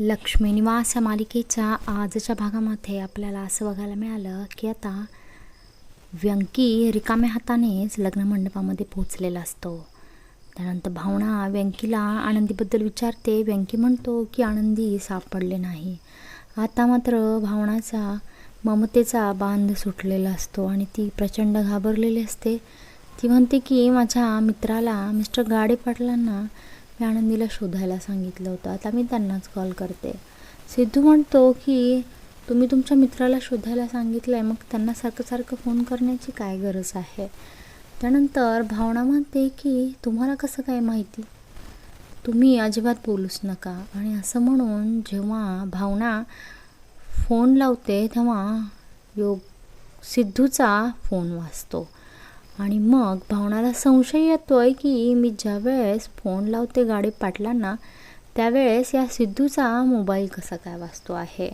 लक्ष्मी निवास या मालिकेच्या आजच्या भागामध्ये आपल्याला असं बघायला मिळालं की आता व्यंकी रिकाम्या हातानेच लग्न मंडपामध्ये पोचलेला असतो. त्यानंतर भावना व्यंकीला आनंदीबद्दल विचारते. व्यंकी म्हणतो की आनंदी सापडले नाही. आता मात्र भावनाचा ममतेचा बांध सुटलेला असतो आणि ती प्रचंड घाबरलेली असते. ती म्हणते की माझ्या मित्राला मिस्टर गाडे पाटलांना मी आनंदीला शोधायला सांगितलं होतं. आता मी त्यांनाच कॉल करते. सिद्धू म्हणतो की तुम्ही तुमच्या मित्राला शोधायला सांगितलं आहे मग त्यांना सारखं सारखं फोन करण्याची काय गरज आहे? त्यानंतर भावना म्हणते की तुम्हाला कसं काय माहिती? तुम्ही अजिबात बोलूच नका. आणि असं म्हणून जेव्हा भावना फोन लावते तेव्हा योग सिद्धूचा फोन वाजतो. आणि मग भावनाला संशय येतोय की मी ज्यावेळेस फोन लावते गाडी पाटलांना त्यावेळेस या सिद्धूचा मोबाईल कसा काय वाचतो आहे?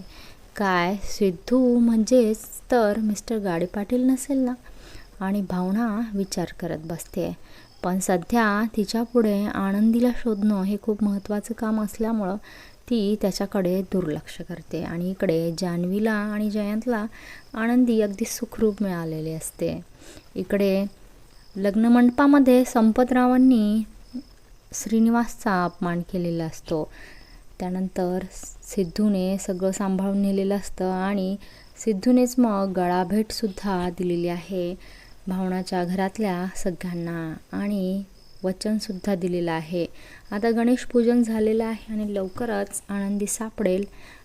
काय? सिद्धू म्हणजेच तर मिस्टर गाडी पाटील नसेल ना? आणि भावना विचार करत बसते. पण सध्या तिच्यापुढे आनंदीला शोधणं हे खूप महत्त्वाचं काम असल्यामुळं ती त्याच्याकडे दुर्लक्ष करते. आणि इकडे जान्हवीला आणि जयंतला आनंदी अगदी सुखरूप मिळालेली असते. इकडे लग्नमंडपामध्ये संपतरावांनी श्रीनिवासचा अपमान केलेला असतो. त्यानंतर सिद्धूने सगळं सांभाळून नेलेलं असतं आणि सिद्धूनेच मग गळाभेटसुद्धा दिलेली आहे भावनाच्या घरातल्या सगळ्यांना आणि वचनसुद्धा दिलेलं आहे. आता गणेश पूजन झालेलं आहे आणि लवकरच आनंदी सापडेल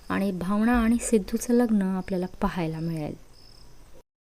आणि भावना आणि सिद्धूचं लग्न आपल्याला पाहायला मिळेल.